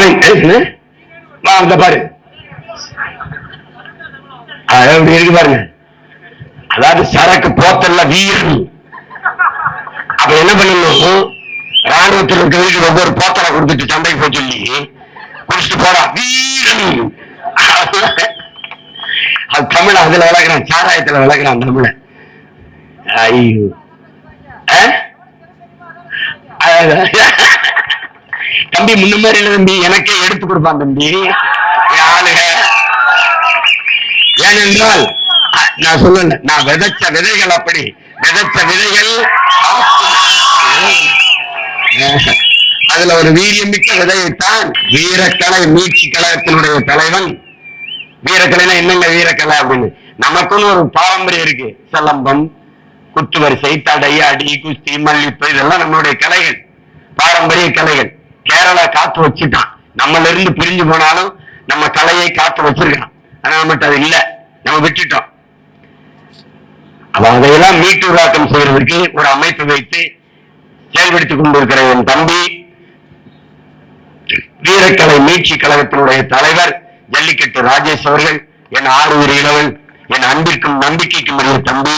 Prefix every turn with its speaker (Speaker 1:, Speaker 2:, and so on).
Speaker 1: அவன் என்ன? வா பாரு. அப்படி இருக்கு பாருங்க. அதாவது சரக்கு போத்தல்ல வீரன் அப்ப என்ன பண்ணணும்? ராணுவத்தில் இருக்கிறதுக்கு ஒவ்வொரு போத்தலை கொடுத்துட்டு சண்டைக்கு போய் சொல்லி குடிச்சிட்டு போறா வீரன் அது தமிழ அதுல விளக்குறான் சாராயத்துல விளக்குறான் தமிழ. ஐயோ. தம்பி முன்ன இல்ல தம்பி. எனக்கே எடுத்து கொடுப்பான் தம்பி. என் ஏனென்றால் நான் சொல்லல நான் விதைச்ச விதைகள் அப்படி. விதைச்ச விதைகள் அதுல ஒரு வீரியமிக்க விதையைத்தான் வீரக்கலை மீட்சி கழகத்தினுடைய தலைவன். வீரக்கலைனா என்னங்க வீரக்கலை அப்படின்னு? நமக்குன்னு ஒரு பாரம்பரியம் இருக்கு. சிலம்பம் குத்துவரிசை தடை அடி குஸ்தி மல்லிப்பு இதெல்லாம் நம்மளுடைய கலைகள். பாரம்பரிய கலைகள். கேரளா காத்து வச்சுட்டான். நம்மள இருந்து பிரிஞ்சு போனாலும் நம்ம கலையை காத்து வச்சிருக்கான் ஆனா நம்மகிட்ட அது இல்ல. நம்ம விட்டுட்டோம். அப்ப அதையெல்லாம் மீட்டுருவாக்கம் செய்வதற்கு ஒரு அமைப்பு வைத்து செயல்படுத்திக் கொண்டிருக்கிற என் தம்பி வீரக்கலை மீட்சி கழகத்தினுடைய தலைவர் ஜல்லிக்கட்டு ராஜேஷ் அவர்கள் என் ஆறு இளவன் என் அன்பிற்கும் நம்பிக்கைக்கும் உரிய தம்பி